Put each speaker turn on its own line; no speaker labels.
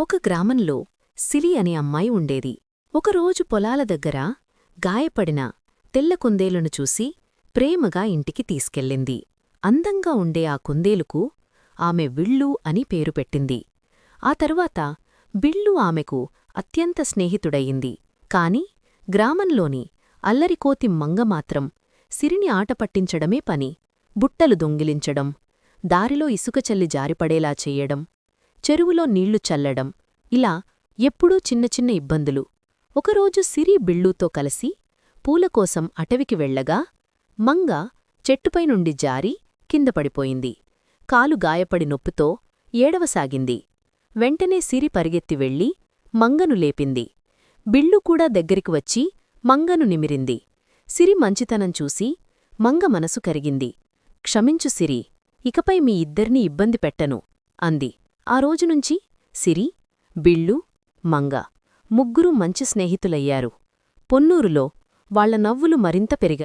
ఒక గ్రామంలో సిలి అనే అమ్మాయి ఉండేది. ఒకరోజు పొలాల దగ్గర గాయపడిన తెల్ల కుందేలును చూసి ప్రేమగా ఇంటికి తీసుకెళ్ళింది. అందంగా ఉండే ఆ కుందేలుకు ఆమె విళ్ళు అని పేరు పెట్టింది. ఆ తరువాత బిళ్ళు ఆమెకు అత్యంత స్నేహితుడయింది. కాని గ్రామంలోని అల్లరికోతి మంగ మాత్రం సిరిని ఆటపట్టించడమే పని. బుట్టలు దొంగిలించడం దారిలో ఇసుక చల్లి జారిపడేలా చెయ్యడం చెరువులో నీళ్ళు చల్లడం ఇలా ఎప్పుడూ చిన్న చిన్న ఇబ్బందులు. ఒకరోజు సిరి బిళ్ళూతో కలిసి పూలకోసం అటవికి వెళ్ళగా మంగ చెట్టుపై నుండి జారి కింద పడిపోయింది. కాలు గాయపడి నొప్పితో ఏడవసాగింది. వెంటనే సిరి పరిగెత్తి వెళ్ళి మంగను లేపింది. బిళ్ళు కూడా దగ్గరికి వచ్చి మంగను నిమిరింది. సిరి మంచితనం చూసి మంగ మనసు కరిగింది. క్షమించు సిరి ఇకపై మీ ఇద్దరినీ ఇబ్బంది పెట్టను అంది. ఆ రోజునుంచి సిరి బిళ్ళు మంగ ముగ్గురూ మంచి స్నేహితులయ్యారు. పొన్నూరులో వాళ్ళ నవ్వులు మరింత పెరిగాయి.